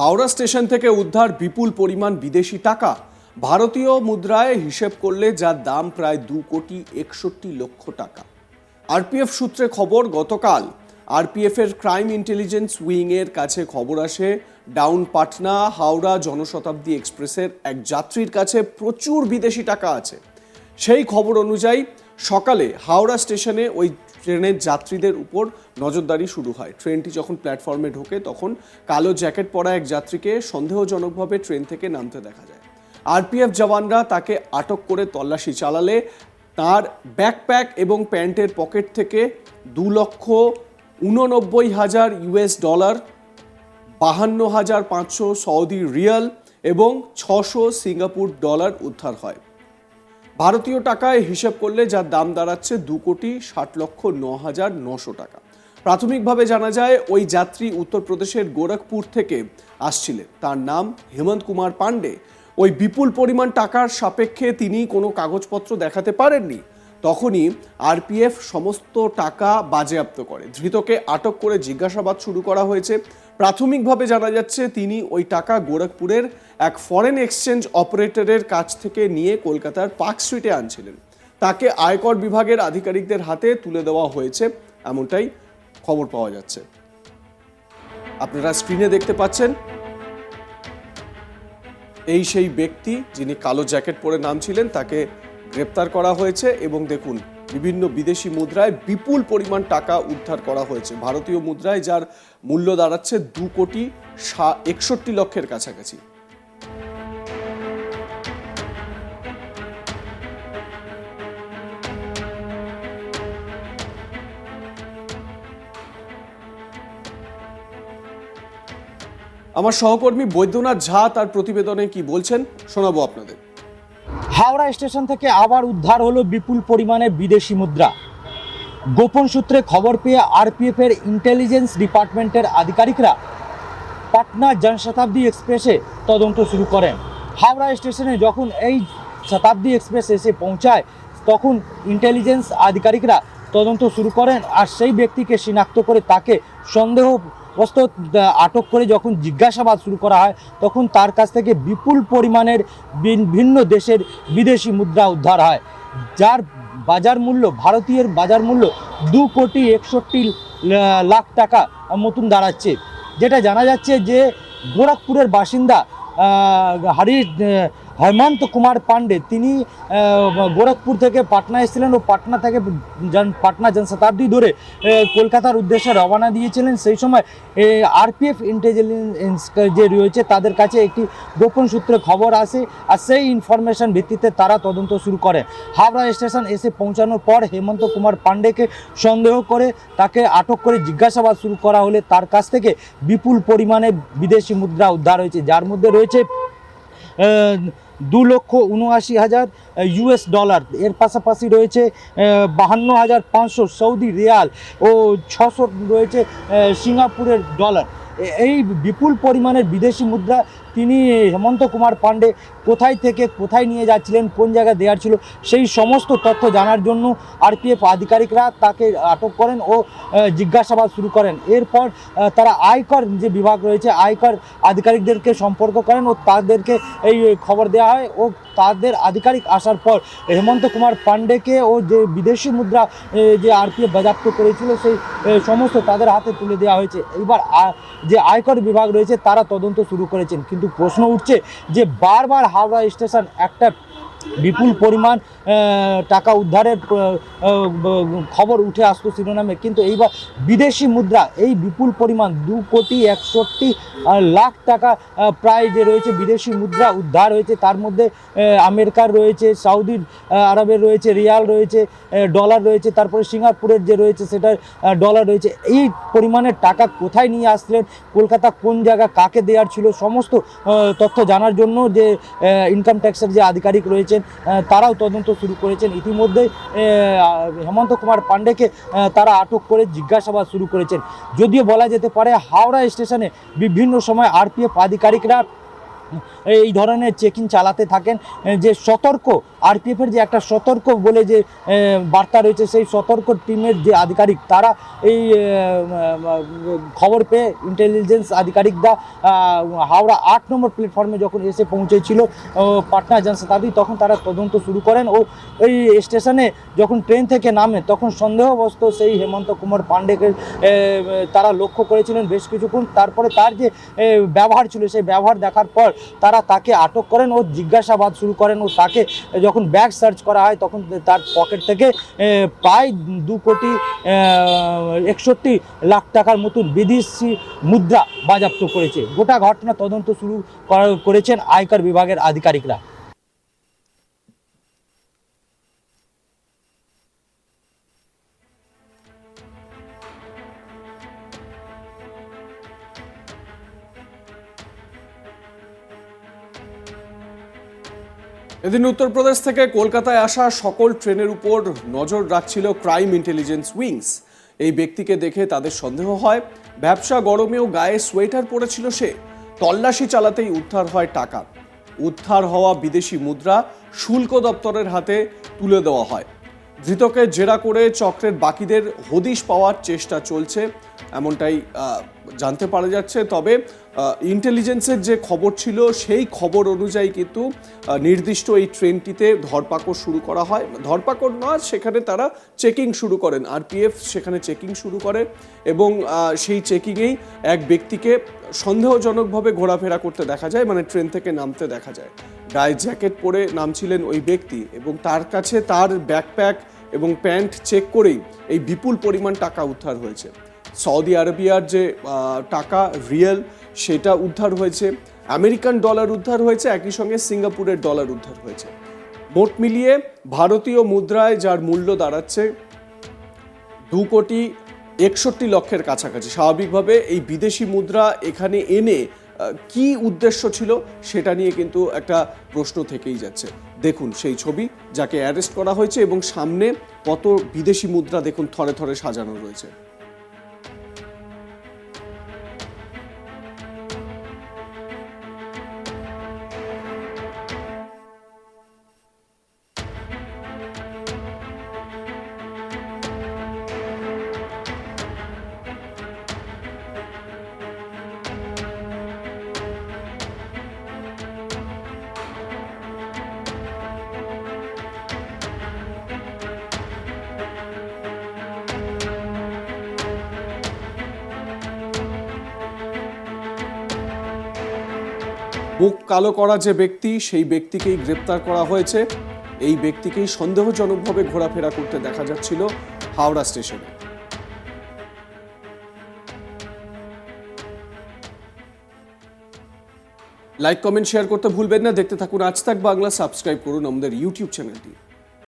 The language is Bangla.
হাওড়া স্টেশন থেকে উদ্ধার বিপুল পরিমাণ বিদেশি টাকা। ভারতীয় মুদ্রায় হিসেব করলে যার দাম প্রায় দু কোটি একষট্টি লক্ষ টাকা। আরপিএফ সূত্রে খবর, গতকাল আরপিএফ এর ক্রাইম ইন্টেলিজেন্স উইং এর কাছে খবর আসে, ডাউন পাটনা হাওড়া জনশতাব্দী এক্সপ্রেসের এক যাত্রীর কাছে প্রচুর বিদেশি টাকা আছে। সেই খবর অনুযায়ী সকালে হাওড়া স্টেশনে ওই ট্রেনের যাত্রীদের উপর নজরদারি শুরু হয়। ট্রেনটি যখন প্ল্যাটফর্মে ঢোকে, তখন কালো জ্যাকেট পরা এক যাত্রীকে সন্দেহজনকভাবে ট্রেন থেকে নামতে দেখা যায়। আরপিএফ জওয়ানরা তাকে আটক করে তল্লাশি চালালে তার ব্যাকপ্যাক এবং প্যান্টের পকেট থেকে দু লক্ষ উননব্বই হাজার ইউএস ডলার, বাহান্ন হাজার পাঁচশো সৌদি রিয়াল এবং ছশো সিঙ্গাপুর ডলার উদ্ধার হয়। ভারতীয় টাকায় হিসেব করলে যার দাম দাঁড়াচ্ছে দু কোটি ষাট লক্ষ ন হাজার নশো টাকা। প্রাথমিকভাবে জানা যায়, ওই যাত্রী উত্তরপ্রদেশের গোরখপুর থেকে আসছিলেন। তার নাম হেমন্ত কুমার পাণ্ডে। ওই বিপুল পরিমাণ টাকার সাপেক্ষে তিনি কোনো কাগজপত্র দেখাতে পারেননি। তখনই আরপিএফ সমস্ত টাকা বাজেয়াপ্ত করে। ধৃতকে আটক করে জিজ্ঞাসাবাদ শুরু করা হয়েছে। প্রাথমিকভাবে জানা যাচ্ছে, তিনি ওই টাকা গোরখপুরের এক ফরেন এক্সচেঞ্জ অপারেটরের কাছ থেকে নিয়ে কলকাতার পার্ক স্ট্রিটে আনছিলেন। তাকে আয়কর বিভাগের আধিকারিকদের হাতে তুলে দেওয়া হয়েছে। এমনটাই খবর পাওয়া যাচ্ছে। আপনারা স্ক্রিনে দেখতে পাচ্ছেন, এই সেই ব্যক্তি যিনি কালো জ্যাকেট পরে নামছিলেন, তাকে গ্রেপ্তার করা হয়েছে এবং দেখুন, বিভিন্ন বিদেশি মুদ্রায় বিপুল পরিমাণ টাকা উদ্ধার করা হয়েছে। ভারতীয় মুদ্রায় যার মূল্য দাঁড়াচ্ছে দু কোটি একষট্টি লক্ষের কাছাকাছি। আমার সহকর্মী বৈদ্যনাথ ঝা তার প্রতিবেদনে কি বলছেন শোনাবো আপনাদের। হাওড়া স্টেশন থেকে আবার উদ্ধার হলো বিপুল পরিমাণে বিদেশি মুদ্রা। গোপন সূত্রে খবর পেয়ে আরপিএফ এর ইন্টেলিজেন্স ডিপার্টমেন্টের আধিকারিকরা পাটনা জনশতাব্দী এক্সপ্রেসে তদন্ত শুরু করেন। হাওড়া স্টেশনে যখন এই শতাব্দী এক্সপ্রেস এসে পৌঁছায়, তখন ইন্টেলিজেন্স আধিকারিকরা তদন্ত শুরু করেন আর সেই ব্যক্তিকে শনাক্ত করে তাকে সন্দেহ বস্ত আটক করে যখন জিজ্ঞাসাবাদ শুরু করা হয়, তখন তার কাছ থেকে বিপুল পরিমাণের ভিন- ভিন্ন দেশের বিদেশি মুদ্রা উদ্ধার হয়। যার বাজার মূল্য, ভারতীয়ের বাজার মূল্য দু কোটি একষট্টি লাখ টাকা মতন দাঁড়াচ্ছে। যেটা জানা যাচ্ছে যে গোরখপুরের বাসিন্দা হরি হেমন্ত কুমার পান্ডে তিনি গোরখপুর থেকে পাটনা এসেছিলেন ও পাটনা থেকে পাটনা জনশতাব্দী ধরে কলকাতার উদ্দেশ্যে রওনা দিয়েছিলেন। সেই সময় আরপিএফ ইন্টেলিজেন্স যে রয়েছে, তাদের কাছে একটি গোপন সূত্রে খবর আসে, আর সেই ইনফরমেশন ভিত্তিতে তারা তদন্ত শুরু করে। হাওড়া স্টেশন এসে পৌঁছানোর পর হেমন্ত কুমার পান্ডেকে সন্দেহ করে তাকে আটক করে জিজ্ঞাসাবাদ শুরু করা হলে তার কাছ থেকে বিপুল পরিমাণে বিদেশি মুদ্রা উদ্ধার হয়েছে। যার মধ্যে রয়েছে দু লক্ষ উনআশি হাজার ইউএস ডলার এর পাশাপাশি রয়েছে বাহান্ন হাজার পাঁচশো সৌদি রিয়াল ও ছশো রয়েছে সিঙ্গাপুরের ডলার এই বিপুল পরিমাণের বিদেশি মুদ্রা তিনি হেমন্ত কুমার পাণ্ডে কোথায় থেকে কোথায় নিয়ে যাচ্ছিলেন, কোন জায়গায় দেওয়ার ছিল, সেই সমস্ত তথ্য জানার জন্য আরপিএফ আধিকারিকরা তাকে আটক করেন ও জিজ্ঞাসাবাদ শুরু করেন। এরপর তারা আয়কর যে বিভাগ রয়েছে, আয়কর আধিকারিকদেরকে সম্পর্ক করেন ও তাদেরকে এই খবর দেওয়া হয় ও তাদের আধিকারিক আসার পর হেমন্ত কুমার পান্ডেকে ও যে বিদেশি মুদ্রা যে আরপিএফ বাজাপ্ত করেছিল, সেই সমস্ত তাদের হাতে তুলে দেওয়া হয়েছে। এবার যে আয়কর বিভাগ রয়েছে, তারা তদন্ত শুরু করেছেন। কিন্তু প্রশ্ন উঠছে যে বারবার হাওড়া স্টেশন একটা বিপুল পরিমাণ টাকা উদ্ধারের খবর উঠে আসতো শিরোনামে। কিন্তু এইবার বিদেশি মুদ্রা এই বিপুল পরিমাণ দু কোটি একষট্টি লাখ টাকা প্রায় যে রয়েছে বিদেশি মুদ্রা উদ্ধার হয়েছে তার মধ্যে আমেরিকার রয়েছে সৌদি আরবের রয়েছে রিয়াল রয়েছে ডলার রয়েছে তারপরে সিঙ্গাপুরের যে রয়েছে সেটা আহ, ডলার রয়েছে। এই পরিমাণের টাকা কোথায় নিয়ে আসলেন কলকাতা কোন জায়গা কাকে দেওয়ার ছিল সমস্ত তথ্য জানার জন্য যে ইনকাম ট্যাক্সের যে আধিকারিক রয়েছেন তারাও তদন্ত শুরু করেছেন। ইতিমধ্যে হেমন্ত কুমার পাণ্ডেকে তারা আটক করে জিজ্ঞাসাবাদ শুরু করেছেন। যদিও বলা যেতে পারে, হাওড়া স্টেশনে বিভিন্ন সময় আরপিএফ আধিকারিকরা এই ধরনের চেকিং চালাতে থাকেন। যে সতর্ক আরপিএফ এর যে একটা সতর্ক বলে যে বার্তা রয়েছে, সেই সতর্ক টিমের যে আধিকারিক, তারা এই খবর পেয়ে ইন্টেলিজেন্স আধিকারিকরা হাওড়া আট নম্বর প্ল্যাটফর্মে যখন এসে পৌঁছেছিল পাটনা পাটনা জনশতাব্দী তখন তারা তদন্ত শুরু করেন। ও, এই স্টেশনে যখন ট্রেন থেকে নামে, তখন সন্দেহবস্ত সেই হেমন্ত কুমার পাণ্ডেকে তারা লক্ষ্য করেছিলেন বেশ কিছুক্ষণ। তারপরে তার যে ব্যবহার ছিল, সেই ব্যবহার দেখার পর তারা তাকে আটক করেন ও জিজ্ঞাসাবাদ শুরু করেন ও তাকে যখন ব্যাগ সার্চ করা হয় তখন তার পকেট থেকে প্রায় দু কোটি একষট্টি লাখ টাকার মতন বিদেশি মুদ্রা বাজেয়াপ্ত করেছে। গোটা ঘটনা তদন্ত শুরু করা- করেছেন আয়কর বিভাগের আধিকারিকরা। এদিন উত্তরপ্রদেশ থেকে কলকাতায় আসা সকল ট্রেনের উপর নজর রাখছিল ক্রাইম ইন্টেলিজেন্স উইংস। এই ব্যক্তিকে দেখে তাদের সন্দেহ হয়, ব্যবসা গরমেও গায়ে সোয়েটার পরেছিল সে। তল্লাশি চালাতেই উদ্ধার হয় টাকা। উদ্ধার হওয়া বিদেশি মুদ্রা শুল্ক দপ্তরের হাতে তুলে দেওয়া হয়। ধৃতকে জেরা করে চক্রের বাকিদের হদিশ পাওয়ার চেষ্টা চলছে, এমনটাই জানতে পারা যাচ্ছে। তবে ইন্টেলিজেন্সের যে খবর ছিল, সেই খবর অনুযায়ী কিন্তু নির্দিষ্ট এই ট্রেনটিতে ধরপাকড় শুরু করা হয়। ধরপাকড় নয় সেখানে তারা চেকিং শুরু করেন। আরপিএফ সেখানে চেকিং শুরু করে এবং সেই চেকিংয়েই এক ব্যক্তিকে সন্দেহজনকভাবে ঘোরাফেরা করতে দেখা যায় মানে ট্রেন থেকে নামতে দেখা যায়। গায়ে জ্যাকেট পরে নামছিলেন ওই ব্যক্তি এবং তার কাছে তার ব্যাকপ্যাক এবং প্যান্ট চেক করেই এই বিপুল পরিমাণ টাকা উদ্ধার হয়েছে। সৌদি আরবিয়ার যে টাকা, রিয়েল, সেটা উদ্ধার হয়েছে। আমেরিকান ডলার উদ্ধার হয়েছে, একই সঙ্গে সিঙ্গাপুরের ডলার উদ্ধার হয়েছে। মোট মিলিয়ে ভারতীয় মুদ্রায় যার মূল্য দাঁড়াচ্ছে দু কোটি একষট্টি লক্ষের কাছাকাছি। স্বাভাবিকভাবে এই বিদেশি মুদ্রা এখানে এনে কি উদ্দেশ্য ছিল সেটা নিয়ে কিন্তু একটা প্রশ্ন থেকেই যাচ্ছে। দেখুন সেই ছবি যাকে অ্যারেস্ট করা হয়েছে এবং সামনে কত বিদেশি মুদ্রা দেখুন থরে থরে সাজানো রয়েছে। মুখ কালো করা যে ব্যক্তি, সেই ব্যক্তিকেই গ্রেপ্তার করা হয়েছে। এই ব্যক্তিকেই সন্দেহজনকভাবে ঘোরাফেরা করতে দেখা যাচ্ছিল হাওড়া স্টেশনে। লাইক, কমেন্ট, শেয়ার করতে ভুলবেন না। দেখতে থাকুন আজ তাক বাংলা। সাবস্ক্রাইব করুন আমাদের ইউটিউব চ্যানেলটি।